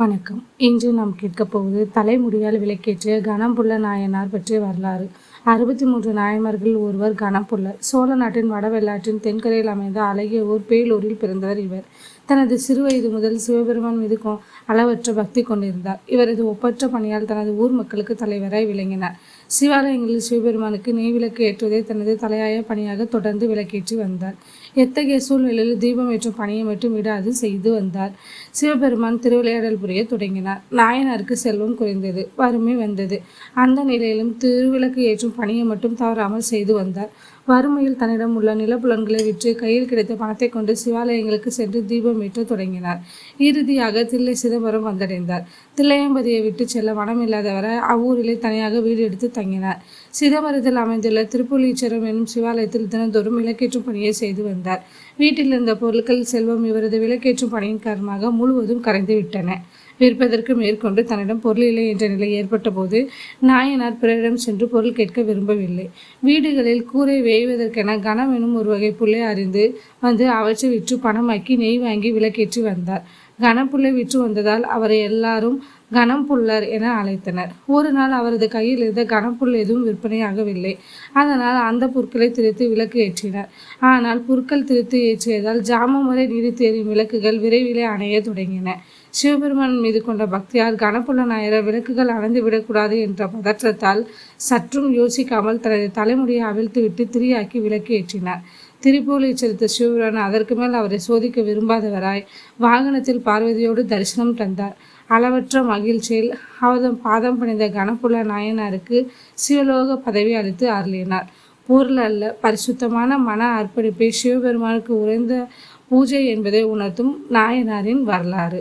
வணக்கம். இன்று நாம் கேட்கப் போவது தலைமுடியால் விளக்கேற்றிய கணம்புள்ள நாயனார் பற்றிய வரலாறு. அறுபத்தி மூன்று நாயன்மார்கள் ஒருவர் கணம்புள்ளர் சோழ நாட்டின் வடவெள்ளாற்றின் தென்கரையில் அமைந்த அழகிய ஊர் பேலூரில் பிறந்தவர் இவர். தனது சிறுவயது முதல் சிவபெருமான் மீது கொ- அளவற்ற பக்தி கொண்டிருந்தார். இவரது ஒப்பற்ற பணியால் தனது ஊர் மக்களுக்கு தலைவராய் விளங்கினார். சிவாலயங்களில் சிவபெருமானுக்கு நெய் விளக்கு ஏற்றுவதை தனது தலையாய பணியாக தொடர்ந்து விளக்கேற்றி வந்தார். எத்தகைய சூழ்நிலையில் தீபம் ஏற்றும் பணியை மட்டும் விடாது செய்து வந்தார். சிவபெருமான் திருவிளையாடல் புரிய தொடங்கினார். நாயனாருக்கு செல்வம் குறைந்தது வறுமை வந்தது. அந்த நிலையிலும் திருவிளக்கு ஏற்றும் பணியை மட்டும் தவறாமல் செய்து வந்தார். வறுமையில் தன்னிடம் உள்ள நிலப்புலன்களை விற்று கையில் கிடைத்த பணத்தை கொண்டு சிவாலயங்களுக்கு சென்று தீபம் திட்டமிட்டு தொடங்கினார். இறுதியாக தில்லை சிதம்பரம் வந்தடைந்தார். தில்லையம்பதியை விட்டு செல்ல மனமில்லாதவரை அவ்வூரிலே தனியாக வீடு எடுத்து தங்கினார். சிதம்பரத்தில் அமைந்துள்ள திருப்புலீச்சரம் என்னும் சிவாலயத்தில் தினந்தோறும் விளக்கேற்றும் பணியை செய்து வந்தார். வீட்டில் இருந்த பொருட்கள் செல்வம் இவரது விளக்கேற்றும் பணியின் காரணமாக முழுவதும் கரைந்து விட்டன விற்பதற்கு மேற்கொண்டு தன்னிடம் பொருள் இல்லை என்ற நிலை ஏற்பட்ட போது நாயனார் பிறரிடம் சென்று பொருள் கேட்க விரும்பவில்லை. வீடுகளில் கூரை வேய்வதற்கென கனம் எனும் ஒரு வகை புள்ளை அறிந்து வந்து அவற்றை விற்று பணமாக்கி நெய் வாங்கி விளக்கேற்றி வந்தார். கனப்புள்ளை விற்று வந்ததால் அவரை எல்லாரும் கனம்புல்லர் என அழைத்தனர். ஒரு நாள் அவரது கையில் இருந்த கனப்புல் எதுவும் விற்பனையாகவில்லை. அதனால் அந்த புற்களை திரித்து விளக்கு ஏற்றினார். ஆனால் புற்கள் திரித்து ஏற்றியதால் ஜாம முறை நீடித்து எரியும் விளக்குகள் விரைவிலே அணைய தொடங்கின. சிவபெருமான் மீது கொண்ட பக்தியால் கனப்புள்ள நாயர விளக்குகள் அணைந்து விடக்கூடாது என்ற பதற்றத்தால் சற்றும் யோசிக்காமல் தனது தலைமுடியை அவிழ்த்துவிட்டு திரியாக்கி விளக்கு ஏற்றினார். திருப்பூலி செலுத்த சிவபிரான் அதற்கு மேல் அவரை சோதிக்க விரும்பாதவராய் வாகனத்தில் பார்வதியோடு தரிசனம் தந்தார். அளவற்ற மகிழ்ச்சியில் அவதம் பாதம் பணிந்த கணப்புல நாயனாருக்கு சிவலோக பதவி அளித்து அருளினார். ஊரில் அல்ல பரிசுத்தமான மன அர்ப்பணிப்பை சிவபெருமானுக்கு உறைந்த பூஜை என்பதை உணர்த்தும் நாயனாரின் வரலாறு.